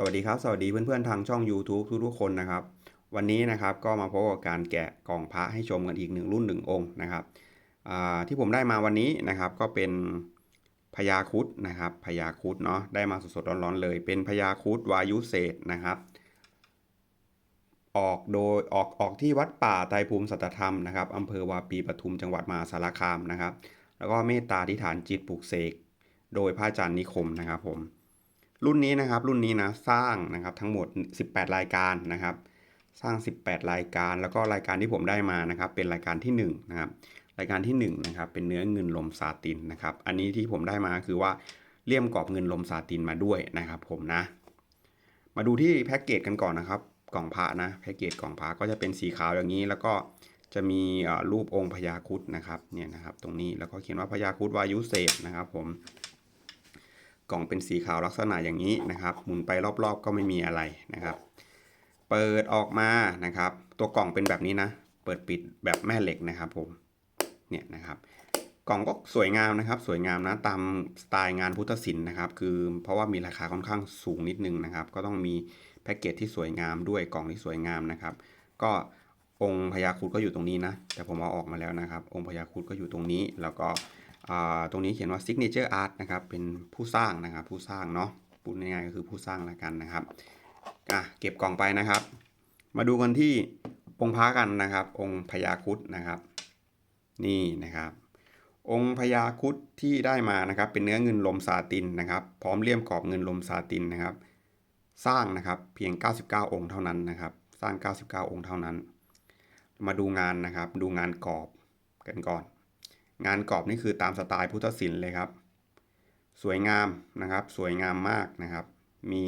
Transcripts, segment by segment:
สวัสดีครับ สวัสดีเพื่อนๆทางช่อง YouTube ทุกๆคนนะครับ วันนี้นะครับก็มาพบกับการแกะกล่องพระให้ชมกันอีกหนึ่งรุ่นหนึ่งองค์นะครับที่ผมได้มาวันนี้นะครับก็เป็นพญาคุดนะครับพญาคุดเนาะได้มาสดๆร้อนๆเลย เป็นพญาคุดวายุเศษนะครับ ออกโดยออกออกที่วัดป่าไตรภูมิสัตธรรมนะครับอำเภอวาปีปทุมจังหวัดมหาสารคามนะครับ แล้วก็เมตตาธิฐานจิตปลูกเสกโดยพระอาจารย์นิคมนะครับผม รุ่นนี้นะครับ รุ่นนี้นะสร้างนะครับทั้งหมด 18 รายการนะครับ สร้าง 18 รายการ แล้วก็รายการที่ผมได้มานะครับ เป็นรายการที่1นะครับรายการที่1นะครับเป็นเนื้อเงินลมซาตินนะครับ อันนี้ที่ผมได้มาคือว่าเลี่ยมกรอบเงินลมซาตินมาด้วยนะครับผมนะ มาดูที่แพ็กเกจกันก่อนนะครับ กล่องพระนะแพ็กเกจกล่องพระก็จะเป็นสีขาวอย่างนี้ แล้วก็จะมีรูปองค์พญาครุดนะครับเนี่ยนะครับ ตรงนี้แล้วก็เขียนว่าพญาครุดวายุเศษนะครับ ผม กล่องเป็นสีขาวลักษณะอย่างนี้นะครับ หมุนไปรอบๆ ก็ไม่มีอะไรนะครับ เปิดออกมานะครับ ตัวกล่องเป็นแบบนี้นะ เปิดปิดแบบแม่เหล็กนะครับผม เนี่ยนะครับ กล่องก็สวยงามนะครับ สวยงามนะตามสไตล์งานพุทธศิลป์นะครับ คือเพราะว่ามีราคาค่อนข้างสูงนิดนึงนะครับ ก็ต้องมีแพ็กเกจที่สวยงามด้วยกล่องที่สวยงามนะครับ ก็องค์พญาครุดก็อยู่ตรงนี้นะ แต่ผมเอาออกมาแล้วนะครับ องค์พญาครุดก็อยู่ตรงนี้ แล้วก็ ตรงนี้เขียนว่า signature art นะครับ เป็นผู้สร้างนะครับ ผู้สร้างเนาะพูดง่ายๆก็คือผู้สร้างแล้วกันนะครับอะเก็บกล่องไปนะครับ มาดูกันที่องค์พระกันนะครับ องค์พญาคุดนะครับ นี่นะครับ องค์พญาคุดที่ได้มานะครับ เป็นเนื้อเงินลมซาตินนะครับ พร้อมเลี่ยมกรอบเงินลมซาตินนะครับ สร้างนะครับเพียง 99 องค์เท่านั้นนะครับ สร้าง 99 องค์เท่านั้น มาดูงานนะครับ ดูงานกรอบกันก่อน งานกรอบนี่คือตามสไตล์พุทธศิลป์เลยครับ สวยงามนะครับ สวยงามมากนะครับ มี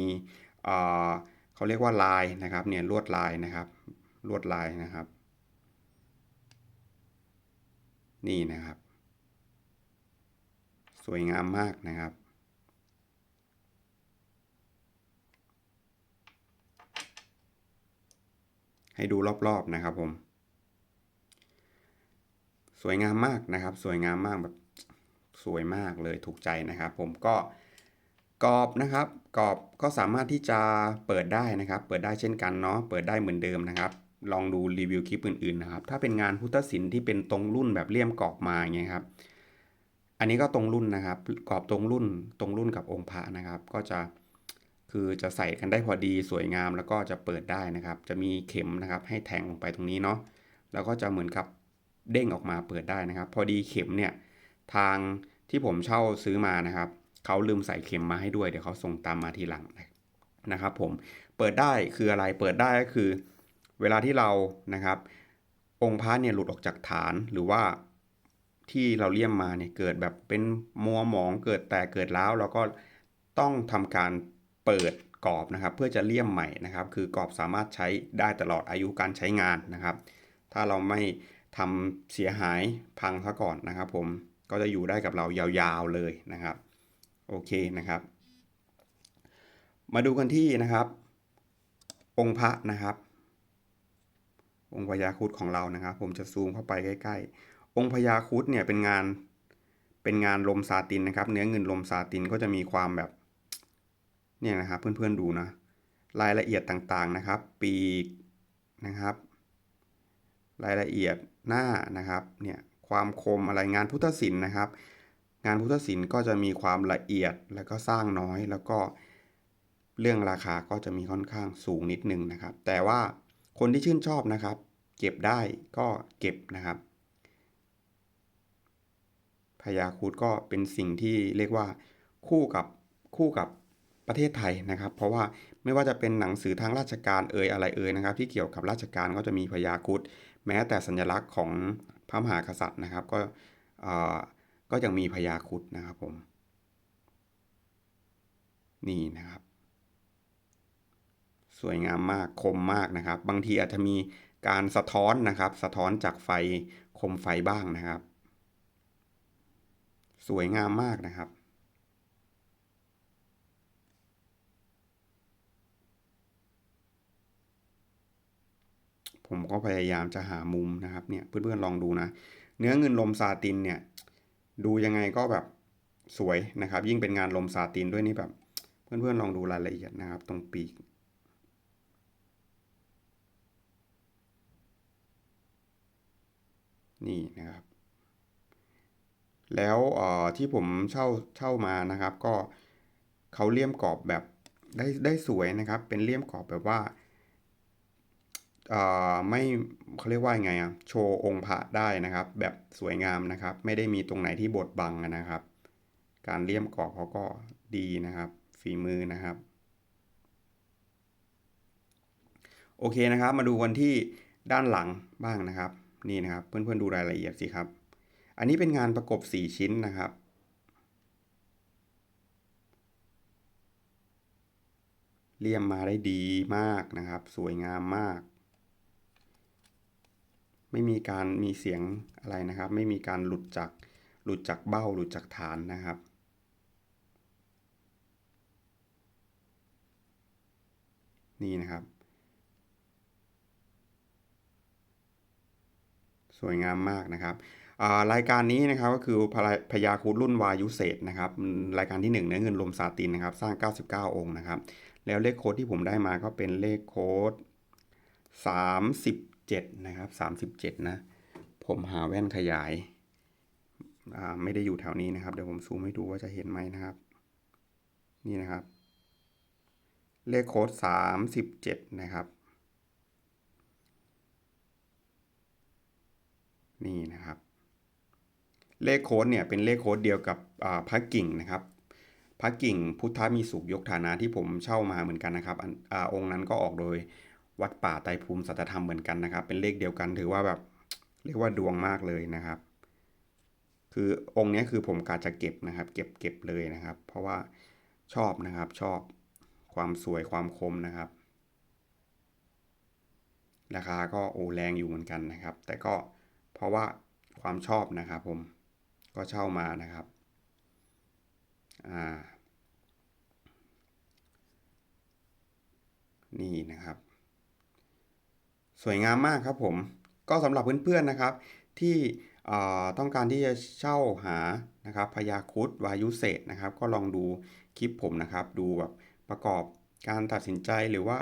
เขาเรียกว่าลายนะครับ เนี่ยลวดลายนะครับ ลวดลายนะครับ นี่นะครับ สวยงามมากนะครับให้ดูรอบๆนะครับผม สวยงามมากนะครับ สวยงามมากแบบสวยมากเลยถูกใจนะครับ ผมก็กรอบนะครับกรอบก็สามารถที่จะเปิดได้นะครับ เปิดได้เช่นกันเนาะเปิดได้เหมือนเดิมนะครับ ลองดูรีวิวคลิปอื่นๆนะครับ ถ้าเป็นงานพุทธศิลป์ที่เป็นตรงรุ่นแบบเลี่ยมกรอบมาอย่างเงี้ยครับ อันนี้ก็ตรงรุ่นนะครับกรอบตรงรุ่นตรงรุ่นกับองค์พระนะครับ ก็จะคือจะใส่กันได้พอดีสวยงามแล้วก็จะเปิดได้นะครับ จะมีเข็มนะครับให้แทงลงไปตรงนี้เนาะแล้วก็จะเหมือนกับ เด้งออกมาเปิดได้นะครับ พอดีเข็มเนี่ยทางที่ผมเช่าซื้อมานะครับเขาลืมใส่เข็มมาให้ด้วยเดี๋ยวเขาส่งตามมาทีหลังนะครับผมเปิดได้คืออะไรเปิดได้ก็คือ เวลาที่เรานะครับ องค์พระเนี่ยหลุดออกจากฐานหรือว่าที่เราเลี่ยมมาเนี่ยเกิดแบบเป็นมัวหมองเกิดแตกเกิดร้าวเราก็ต้องทำการเปิดกรอบนะครับ เพื่อจะเลี่ยมใหม่นะครับ คือกรอบสามารถใช้ได้ตลอดอายุการใช้งานนะครับ ถ้าเราไม่ ทำเสียหายพังซะก่อนนะครับ ผมก็จะอยู่ได้กับเรายาวๆเลยนะครับโอเคนะครับ มาดูกันที่นะครับ องค์พระนะครับ องค์พญาครุฑของเรานะครับ ผมจะซูมเข้าไปใกล้ ๆ องค์พญาครุฑเนี่ยเป็นงานเป็นงานลมซาตินนะครับ เนื้อเงินลมซาตินก็จะมีความแบบเนี่ยนะครับเพื่อนๆดูนะรายละเอียดต่างๆนะครับ ปีกนะครับ รายละเอียดหน้านะครับเนี่ยความคมอะไรงานพุทธศิลป์นะครับ งานพุทธศิลป์ก็จะมีความละเอียดแล้วก็สร้างน้อย แล้วก็เรื่องราคาก็จะมีค่อนข้างสูงนิดนึงนะครับ แต่ว่าคนที่ชื่นชอบนะครับ เก็บได้ก็เก็บนะครับพญาครุดก็เป็นสิ่งที่เรียกว่าคู่กับคู่กับประเทศไทยนะครับ เพราะว่าไม่ว่าจะเป็นหนังสือทางราชการเอ่ยอะไรเอ่ยนะครับ ที่เกี่ยวกับราชการก็จะมีพญาคุด แม้แต่สัญลักษณ์ของพระมหากษัตริย์นะครับ ก็ก็ยังมีพญาครุดนะครับผม นี่นะครับ สวยงามมากคมมากนะครับ บางทีอาจจะมีการสะท้อนนะครับ สะท้อนจากไฟคมไฟบ้างนะครับ สวยงามมากนะครับ ผมก็พยายามจะหามุมนะครับเนี่ยเพื่อนๆลองดูนะ เนื้อเงินลมซาตินเนี่ยดูยังไงก็แบบสวยนะครับ ยิ่งเป็นงานลมซาตินด้วยนี่แบบ เพื่อนๆลองดูรายละเอียดนะครับ ตรงปีกนี่นะครับ แล้วเอ่อที่ผมเช่าเช่ามานะครับ ก็เขาเลี่ยมกรอบแบบได้ได้สวยนะครับ เป็นเลี่ยมกรอบแบบว่า ไม่เขาเรียกว่ายังไงอะโชว์องค์พระได้นะครับ แบบสวยงามนะครับ ไม่ได้มีตรงไหนที่บดบังนะครับ การเลี่ยมกรอบเขาก็ดีนะครับ ฝีมือนะครับ โอเคนะครับ มาดูกันที่ด้านหลังบ้างนะครับ นี่นะครับ เพื่อนๆดูรายละเอียดสิครับ อันนี้เป็นงานประกบ 4 ชิ้นนะครับเลี่ยมมาได้ดีมากนะครับ สวยงามมาก ไม่มีการมีเสียงอะไรนะครับ ไม่มีการหลุดจากหลุดจากเบ้าหลุดจากฐานนะครับ นี่นะครับ สวยงามมากนะครับรายการนี้นะครับก็คือพยาคูดรุ่นวายุเศษนะครับรายการที่1เนื้อเงินลมซาตินนะครับสร้าง 99 องค์นะครับ แล้วเลขโค้ดที่ผมได้มาก็เป็นเลขโค้ด 37 นะครับ 37 นะ ผมหาแว่นขยาย ไม่ได้อยู่แถวนี้นะครับ เดี๋ยวผมซูมให้ดูว่าจะเห็นไหมนะครับ นี่นะครับ เลขโค้ด 37 นะครับ นี่นะครับ เลขโค้ดเนี่ยเป็นเลขโค้ดเดียวกับพระกิ่งนะครับพระกิ่งพุทธมีสุขยกฐานะที่ผมเช่ามาเหมือนกันนะครับอองค์นั้นก็ออกโดย วัดป่าไตรภูมิสัตธรรมเหมือนกันนะครับ เป็นเลขเดียวกันถือว่าแบบเรียกว่าดวงมากเลยนะครับ คือองค์นี้คือผมกาจะเก็บนะครับ เก็บเก็บเลยนะครับ เพราะว่าชอบนะครับชอบความสวยความคมนะครับ ราคาก็โอแรงอยู่เหมือนกันนะครับ แต่ก็เพราะว่าความชอบนะครับผมก็เช่ามานะครับอ่านี่นะครับ สวยงามมากครับผม ก็สำหรับเพื่อนๆนะครับ ที่ต้องการที่จะเช่าหานะครับพยาคุดวายุเศษนะครับ ก็ลองดูคลิปผมนะครับ ดูแบบประกอบการตัดสินใจหรือว่า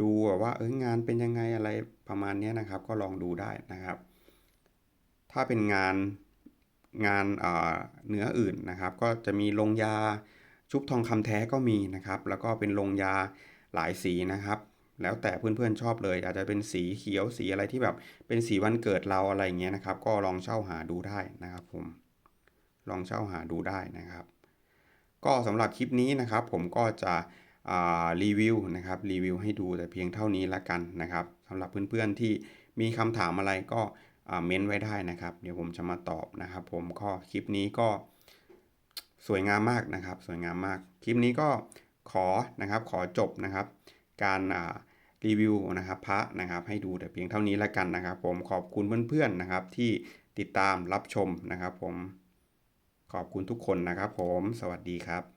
ดูแบบว่าเอองานเป็นยังไงอะไรประมาณนี้นะครับ ก็ลองดูได้นะครับ ถ้าเป็นงานงานเนื้ออื่นนะครับ ก็จะมีลงยาชุบทองคำแท้ก็มีนะครับ แล้วก็เป็นลงยาหลายสีนะครับ แล้วแต่เพื่อนๆชอบเลย อาจจะเป็นสีเขียวสีอะไรที่แบบเป็นสีวันเกิดเราอะไรเงี้ยนะครับ ก็ลองเช่าหาดูได้นะครับผมลองเช่าหาดูได้นะครับ ก็สำหรับคลิปนี้นะครับ ผมก็จะรีวิวนะครับรีวิวให้ดูแต่เพียงเท่านี้ละกันนะครับสำหรับเพื่อนๆที่มีคำถามอะไรก็เม้นไว้ได้นะครับ เดี๋ยวผมจะมาตอบนะครับ ผมก็คลิปนี้ก็สวยงามมากนะครับ สวยงามมาก คลิปนี้ก็ขอนะครับขอจบนะครับ การรีวิวนะครับพระนะครับให้ดูแต่เพียงเท่านี้ละกันนะครับ ผมขอบคุณเพื่อนๆนะครับที่ติดตามรับชมนะครับ ผมขอบคุณทุกคนนะครับ ผมสวัสดีครับ